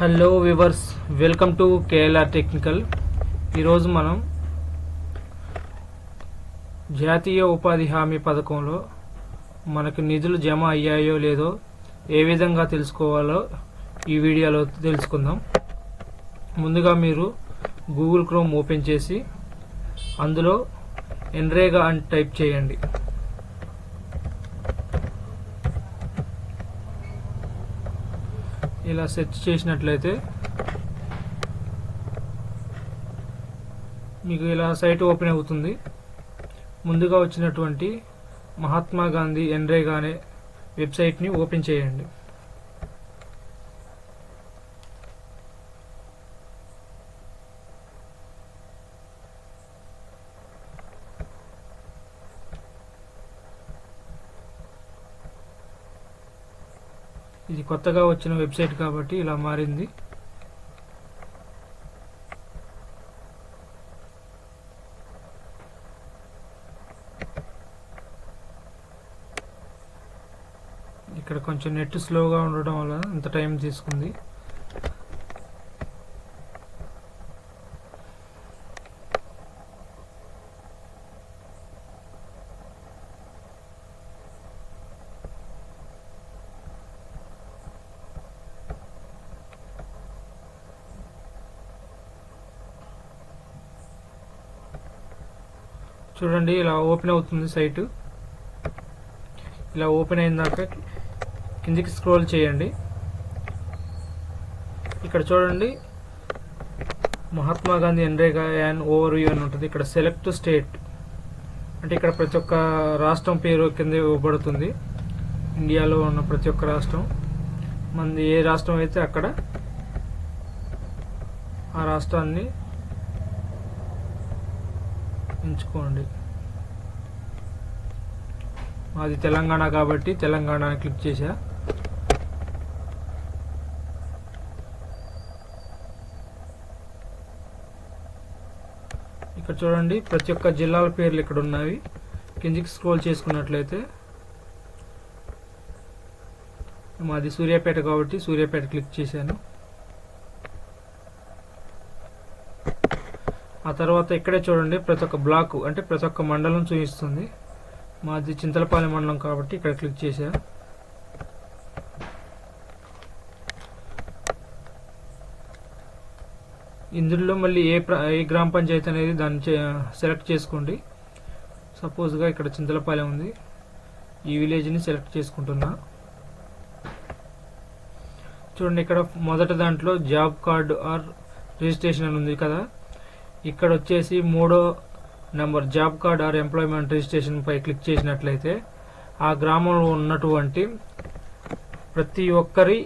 Hello viewers welcome to Kerala technical. ఈరోజు మనం జాతీయ ఉపాధి హామీ పథకంలో మనకు నిధులు జమ అయ్యాయో లేదో ఏ విధంగా తెలుసుకోవాలో ఈ వీడియోలో తెలుసుకుందాం. ముందుగా మీరు గూగుల్ క్రోమ్ ఓపెన్ చేసి అందులో ఎన్రేగా అని టైప్ చేయండి. ఇలా సెర్చ్ చేసినట్లయితే మీకు ఇలా సైట్ ఓపెన్ అవుతుంది. ముందుగా వచ్చినటువంటి మహాత్మా గాంధీ ఎన్రేగా అనే వెబ్సైట్ని ఓపెన్ చేయండి. ఇది కొత్తగా వచ్చిన వెబ్సైట్ కాబట్టి ఇలా మారింది. ఇక్కడ కొంచెం నెట్ స్లోగా ఉండడం వల్ల ఇంత టైం తీసుకుంది. చూడండి ఇలా ఓపెన్ అవుతుంది సైట్ ఇలా ఓపెన్ అయిన దాకా కిందికి స్క్రోల్ చేయండి. ఇక్కడ చూడండి Mahatma Gandhi NREGA an overview అని ఉంటుంది. ఇక్కడ సెలెక్ట్ స్టేట్ అంటే ఇక్కడ ప్రతి ఒక్క రాష్ట్రం పేరు కింద ఇవ్వబడుతుంది. ఇండియాలో ఉన్న ప్రతి ఒక్క రాష్ట్రం. మనది ఏ రాష్ట్రం అయితే అక్కడ ఆ రాష్ట్రాన్ని ఎంచుకోండి మాది తెలంగాణ కాబట్టి తెలంగాణ క్లిక్ చేశా. ఇక్కడ చూడండి ప్రతి ఒక్క జిల్లాల పేర్లు ఇక్కడ ఉన్నవి కిందికి స్క్రోల్ చేసుకున్నట్లయితే మాది సూర్యాపేట కాబట్టి సూర్యాపేట క్లిక్ చేశాను. ఆ తర్వాత ఇక్కడే చూడండి ప్రతి ఒక్క బ్లాక్ అంటే ప్రతి ఒక్క మండలం చూపిస్తుంది. మాది చింతలపాలెం మండలం కాబట్టి ఇక్కడ క్లిక్ చేశా ఇందులో మళ్ళీ ఏ ప్ర ఏ గ్రామ పంచాయతీ అనేది దాన్ని చే- సెలెక్ట్ చేసుకోండి. సపోజ్గా ఇక్కడ చింతలపాలెం ఉంది. ఈ విలేజ్ని సెలెక్ట్ చేసుకుంటున్నా. చూడండి ఇక్కడ మొదటి దాంట్లో జాబ్ కార్డు ఆర్ రిజిస్ట్రేషన్ అని ఉంది కదా. ఇక్కడ వచ్చేసి మూడో number job card or employment registration pi click చేసినట్లయితే ఆ గ్రామంలో ఉన్నటువంటి ప్రతి ఒక్కరి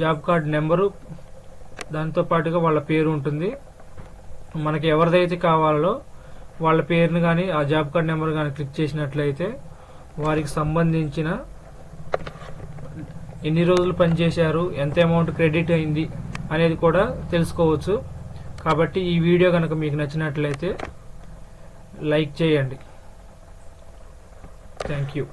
జాబ్ కార్డ్ నెంబరు దాంతో పాటుగా వాళ్ళ పేరు ఉంటుంది. మనకి ఎవరిదైతే కావాలో వాళ్ళ పేరుని కానీ ఆ జాబ్ కార్డ్ నెంబర్ కానీ క్లిక్ చేసినట్లయితే వారికి సంబంధించిన ఎన్ని రోజులు పనిచేశారు ఎంత అమౌంట్ క్రెడిట్ అయింది అనేది కూడా తెలుసుకోవచ్చు. కాబట్టి ఈ వీడియో కనుక మీకు నచ్చినట్లయితే లైక్ చేయండి. Thank you